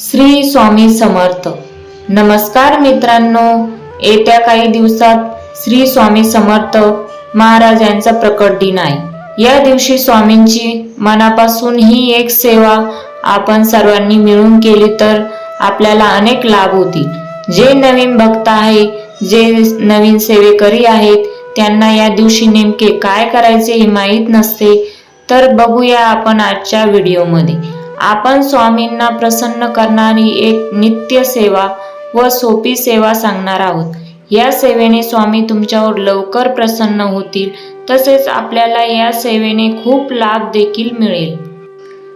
श्री स्वामी समर्थ. नमस्कार मित्रांनो. येत्या काही दिवसात श्री स्वामी समर्थ महाराज यांचा प्रकट दिन आहे. या दिवशी स्वामींची मनापासून ही एक सेवा आपण सर्वांनी मिळून केली तर आपल्याला अनेक लाभ होतील. जे नवीन भक्त आहे जे नवीन सेवेकरी आहेत त्यांना या दिवशी नेमके काय करायचे हे माहीत नसते तर बघूया आपण आजच्या व्हिडिओमध्ये. आपण स्वामींना प्रसन्न करणारी एक नित्य सेवा व सोपी सेवा सांगणार आहोत. या सेवेने स्वामी तुमच्यावर लवकर प्रसन्न होतील तसेच आपल्याला या सेवेने खूप लाभ देखील मिळेल.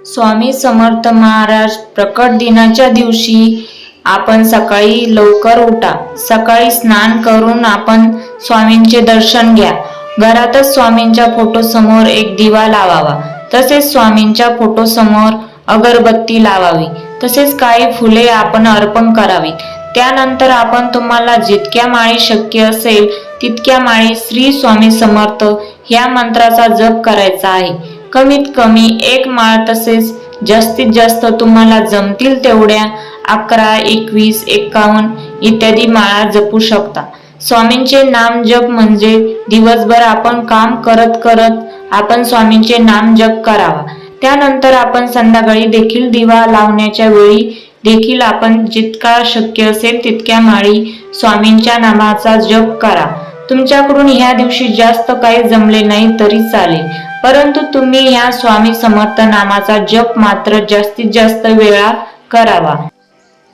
स्वामी समर्थ महाराज प्रकट दिनाच्या दिवशी आपण सकाळी लवकर उठा. सकाळी स्नान करून आपण स्वामींचे दर्शन घ्या. घरातच स्वामींच्या फोटो समोर एक दिवा लावावा. तसेच स्वामींच्या फोटो समोर अगरबत्ती लावावी. तसेच काही फुले आपण अर्पण करावी त्यानंतर आपण तुम्हाला जितक्या माळी शक्य असेल तितक्या माळी श्री स्वामी समर्थ ह्या मंत्राचा जप करायचा आहे. कमीत कमी एक माळ तसेच जास्तीत जास्त तुम्हाला जमतील तेवढ्या अकरा एकवीस एक्कावन्न इत्यादी माळा जपू शकता. स्वामींचे नाम जप म्हणजे दिवसभर आपण काम करत करत आपण स्वामींचे नाम जप करावा. त्यानंतर आपण संध्याकाळी देखील दिवा लावण्याच्या वेळी देखील आपण जितका शक्य असेल तितक्या माळी स्वामींच्या नामाचा जप करा. तुमच्याकडून ह्या दिवशी जास्त काही जमले नाही तरी चालेल. परंतु तुम्ही ह्या स्वामी समर्थ नामाचा जप मात्र जास्तीत जास्त वेळा करावा.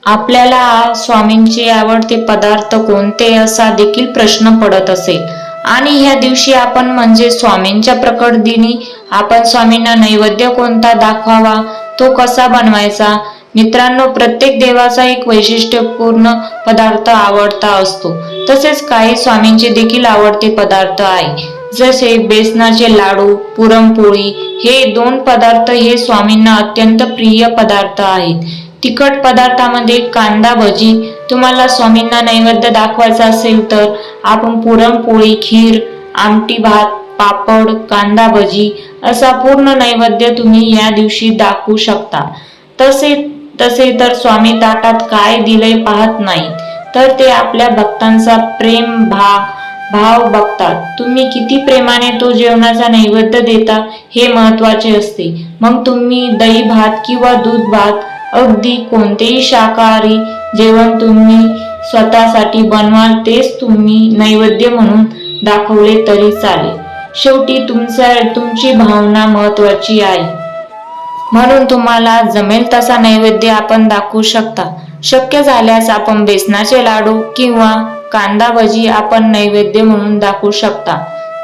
आपल्याला स्वामींचे आवडते पदार्थ कोणते असा देखील प्रश्न पडत असेल. आणि ह्या दिवशी आपण म्हणजे स्वामींच्या प्रकट दिनी आपण स्वामींना नैवेद्य कोणता दाखवावा तो कसा बनवायचा? मित्रांनो प्रत्येक देवाचा एक वैशिष्ट्यपूर्ण पदार्थ आवडता असतो. तसेच काही स्वामींचे देखील आवडते पदार्थ आहे. जसे बेसनाचे लाडू पुरणपोळी हे दोन पदार्थ हे स्वामींना अत्यंत प्रिय पदार्थ आहेत. तिखट पदार्थामध्ये कांदा भजी तुम्हाला स्वामींना नैवेद्य दाखवायचा असेल तर आपण पुरणपोळी खीर आमटी भात पापड कांदा भजी असा पूर्ण नैवेद्य तुम्ही या दिवशी दाखवू शकता. तसे तसे तर स्वामी ताटात काय दिलंय पाहत नाही तर ते आपल्या भक्तांचा प्रेम भा भाव बघतात. तुम्ही किती प्रेमाने तो जेवणाचा नैवेद्य देता हे महत्त्वाचे असते. मग तुम्ही दही भात किंवा दूध भात अगदी कोणतेही शाकाहारी जेवण तुम्ही स्वतःसाठी बनवाल तेच तुम्ही नैवेद्य म्हणून दाखवले तरी चालेल. शेवटी तुमचा तुमची भावना महत्वाची आहे. म्हणून तुम्हाला जमेल तसा नैवेद्य आपण दाखवू शकता. शक्य झाल्यास आपण बेसनाचे लाडू किंवा कांदा भजी आपण नैवेद्य म्हणून दाखवू शकता.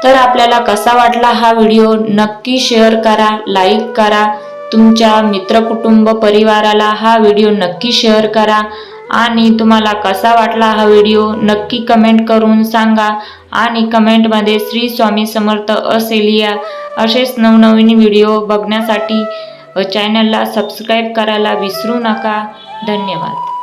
तर आपल्याला कसा वाटला हा व्हिडिओ नक्की शेअर करा लाईक करा तुमच्या मित्रकुटुंब परिवाराला हा व्हिडिओ नक्की शेअर करा. आणि तुम्हाला कसा वाटला हा व्हिडिओ नक्की कमेंट करून सांगा. आणि कमेंटमध्ये श्री स्वामी समर्थ असेल या असेच नवनवीन व्हिडिओ बघण्यासाठी चॅनलला सबस्क्राईब करायला विसरू नका. धन्यवाद.